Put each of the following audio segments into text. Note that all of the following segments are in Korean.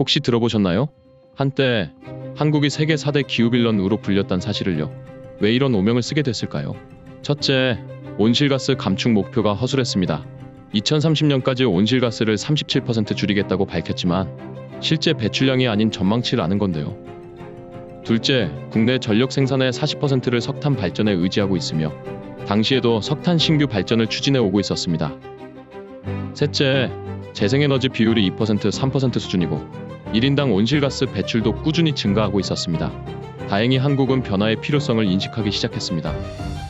혹시 들어보셨나요? 한때 한국이 세계 4대 기후빌런으로 불렸단 사실을요. 왜 이런 오명을 쓰게 됐을까요? 첫째, 온실가스 감축 목표가 허술했습니다. 2030년까지 온실가스를 37% 줄이겠다고 밝혔지만 실제 배출량이 아닌 전망치를 아는 건데요. 둘째, 국내 전력 생산의 40%를 석탄 발전에 의지하고 있으며 당시에도 석탄 신규 발전을 추진해 오고 있었습니다. 셋째, 재생에너지 비율이 2% 3% 수준이고 1인당 온실가스 배출도 꾸준히 증가하고 있었습니다. 다행히 한국은 변화의 필요성을 인식하기 시작했습니다.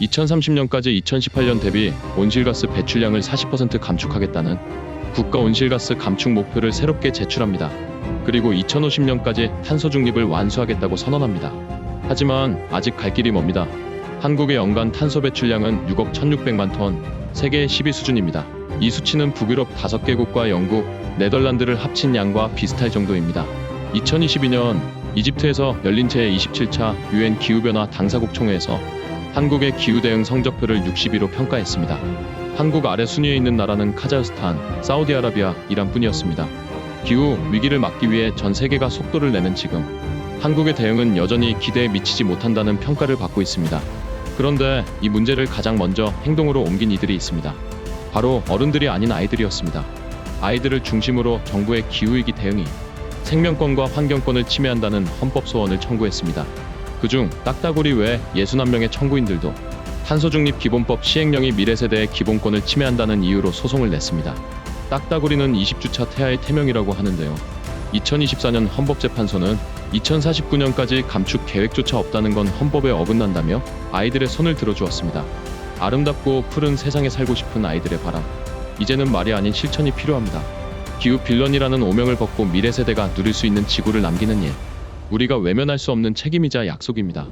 2030년까지 2018년 대비 온실가스 배출량을 40% 감축하겠다는 국가 온실가스 감축 목표를 새롭게 제출합니다. 그리고 2050년까지 탄소 중립을 완수하겠다고 선언합니다. 하지만 아직 갈 길이 멉니다. 한국의 연간 탄소 배출량은 6억 1,600만 톤, 세계 10위 수준입니다. 이 수치는 북유럽 5개국과 영국, 네덜란드를 합친 양과 비슷할 정도입니다. 2022년 이집트에서 열린 제27차 유엔 기후변화 당사국 총회에서 한국의 기후 대응 성적표를 62로 평가했습니다. 한국 아래 순위에 있는 나라는 카자흐스탄, 사우디아라비아, 이란뿐이었습니다. 기후 위기를 막기 위해 전 세계가 속도를 내는 지금 한국의 대응은 여전히 기대에 미치지 못한다는 평가를 받고 있습니다. 그런데 이 문제를 가장 먼저 행동으로 옮긴 이들이 있습니다. 바로 어른들이 아닌 아이들이었습니다. 아이들을 중심으로 정부의 기후위기 대응이 생명권과 환경권을 침해한다는 헌법 소원을 청구했습니다. 그중 딱따구리 외 61명의 청구인들도 탄소중립 기본법 시행령이 미래 세대의 기본권을 침해한다는 이유로 소송을 냈습니다. 딱따구리는 20주차 태아의 태명이라고 하는데요. 2024년 헌법재판소는 2049년까지 감축 계획조차 없다는 건 헌법에 어긋난다며 아이들의 손을 들어주었습니다. 아름답고 푸른 세상에 살고 싶은 아이들의 바람. 이제는 말이 아닌 실천이 필요합니다. 기후 빌런이라는 오명을 벗고 미래 세대가 누릴 수 있는 지구를 남기는 일. 우리가 외면할 수 없는 책임이자 약속입니다.